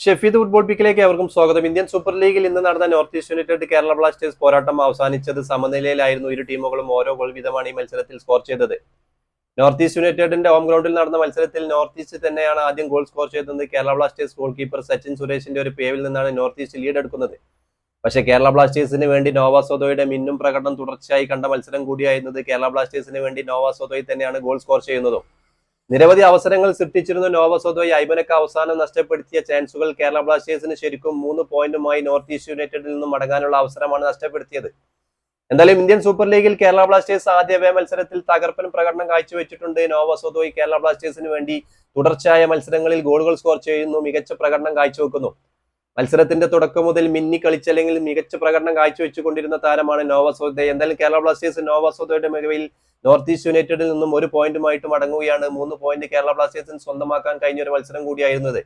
Shefeed football പിക്കിലേക്ക് അവർക്കും സ്വാഗതം. Indian super ലീഗിൽ ഇന്ന് നടന്ന north east united Kerala blasters പോരാട്ടം അവസാനിച്ചത് സമനിലയിലായിരുന്നു ഇരു ടീമുകളും ഓരോ ഗോൾ വീതമാണ് ഈ മത്സരത്തിൽ സ്കോർ ചെയ്തത്. നോർത്ത് ഈസ്റ്റ് യുണൈറ്റഡിന്റെ ഹോം ഗ്രൗണ്ടിൽ നടന്ന മത്സരത്തിൽ നോർത്ത് ഈസ്റ്റ് തന്നെയാണ് ആദ്യം ഗോൾ സ്കോർ ചെയ്തത്. Kerala blasters goalkeeper Sachin സുരേഷിന്റെ ഒരു പേവിൽ നിന്നാണ് നോർത്ത് ഈസ്റ്റ് ലീഡ് എടുക്കുന്നത്. പക്ഷേ കേരള ബ്ലാസ്റ്റേഴ്സിന് വേണ്ടി നോവ സോതോയുടെ മിന്നും പ്രകടനം തുടർച്ചയായി കണ്ട മത്സരം കൂടിയായിരുന്നത് കേരള ബ്ലാസ്റ്റേഴ്സിന് വേണ്ടി നോവ തന്നെയാണ് ഗോൾ സ്കോർ ചെയ്യുന്നതും. നിരവധി അവസരങ്ങൾ സൃഷ്ടിച്ചിരുന്ന നോവസോദോയി ഐബനക്ക് അവസാനം നഷ്ടപ്പെടുത്തിയ ചാൻസുകൾ കേരള ബ്ലാസ്റ്റേഴ്സിന് ശരിക്കും മൂന്ന് പോയിന്റുമായി നോർത്ത് ഈസ്റ്റ് യുണൈറ്റഡിൽ നിന്നും മടങ്ങാനുള്ള അവസരമാണ് നഷ്ടപ്പെടുത്തിയത്. എന്തായാലും ഇന്ത്യൻ സൂപ്പർ ലീഗിൽ കേരള ബ്ലാസ്റ്റേഴ്സ് ആദ്യ വേ മത്സരത്തിൽ തകർപ്പൻ പ്രകടനം കാഴ്ചവെച്ചിട്ടുണ്ട്. നോവസോദോയി കേരള ബ്ലാസ്റ്റേഴ്സിന് വേണ്ടി തുടർച്ചയായ മത്സരങ്ങളിൽ ഗോളുകൾ സ്കോർ ചെയ്യുന്നു. മികച്ച പ്രകടനം കാഴ്ചവെക്കുന്നു. മത്സരത്തിന്റെ തുടക്കം മുതൽ മിന്നി കളിച്ചല്ലെങ്കിൽ മികച്ച പ്രകടനം കാഴ്ചവെച്ചുകൊണ്ടിരുന്ന താരമാണ് നോവസോദെ എന്തായാലും കേരള ബ്ലാസ്റ്റേഴ്സ് നോവസോദയുടെ മികവിൽ നോർത്ത് ഈസ്റ്റ് യുണൈറ്റഡിൽ നിന്നും ഒരു പോയിന്റുമായിട്ട് മടങ്ങുകയാണ്. മൂന്ന് പോയിന്റ് കേരള ബ്ലാസ്റ്റേഴ്സിന് സ്വന്തമാക്കാൻ കഴിഞ്ഞ ഒരു മത്സരം കൂടിയായിരുന്നത്.